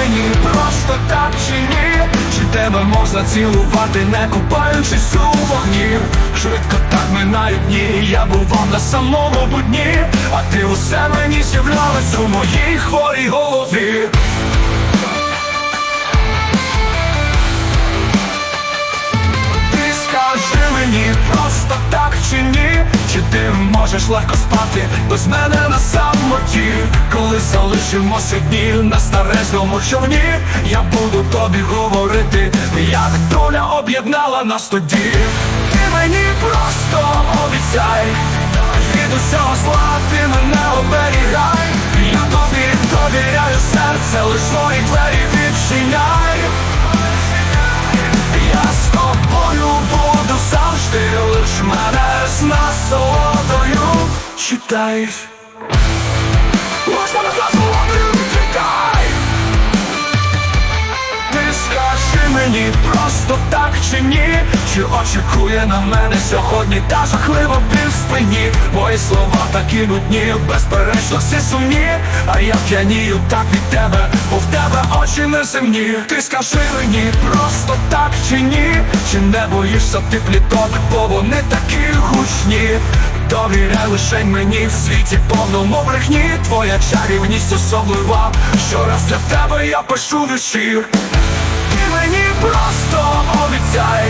мені просто так чи ні? Чи тебе можна цілувати, не купаючись у вогні? Швидко так минають дні, я бував на самому будні, а ти усе мені з'являлась у моїй хворій голові. Ти скажи мені просто так чи ні? Чи ти можеш легко спати без мене на самоті, коли залишимося дні на старезному човні, я буду тобі говорити, як доля об'єднала нас тоді. Ти мені просто обіцяй, від усього зла ти мене оберігай, я тобі довіряю серце, лиш свої двері читаєш. Лиш мене з насолодою читай. Ти скажи мені просто так чи ні, чи очікує на мене сьогодні та жахлива біль в спині? Мої слова такі нудні, безперечно всі сумні, а я п'янію так від тебе, бо в тебе очі неземні Ти скажи мені просто так чи ні, чи не боїшся ти пліток, бо вони такі гучні Довіряй лише мені в світі повному брехні. Твоя чарівність особлива, щораз для тебе я пишу вірші. Ти мені просто обіцяй.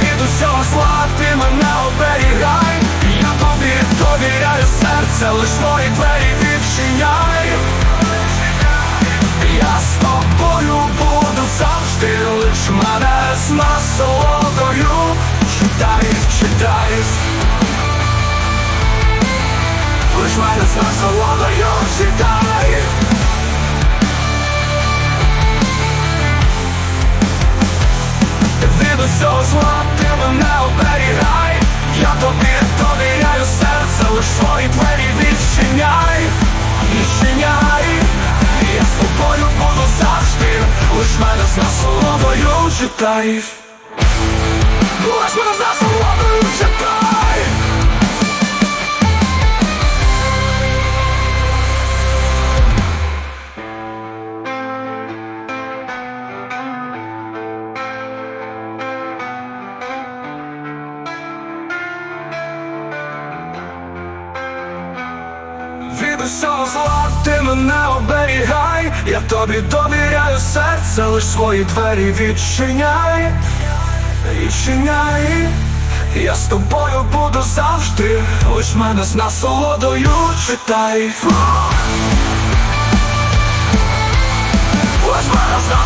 Від усього зла ти мене оберігай. Я тобі довіряю серце, лиш твої двері відчиняй. Я з тобою буду завжди, лиш мене з насолодою насолодою читай мене оберігай. Я тобі довіряю серце, лиш свої двері відчиняй Я з буду завжди Лиш мене з насолодою читай Лиш мене з насолодою читай Усього зла ти мене оберігай, я тобі довіряю серце, лиш свої двері відчиняй, відчиняй, я з тобою буду завжди, лиш мене з насолодою читай. Лиш мене з.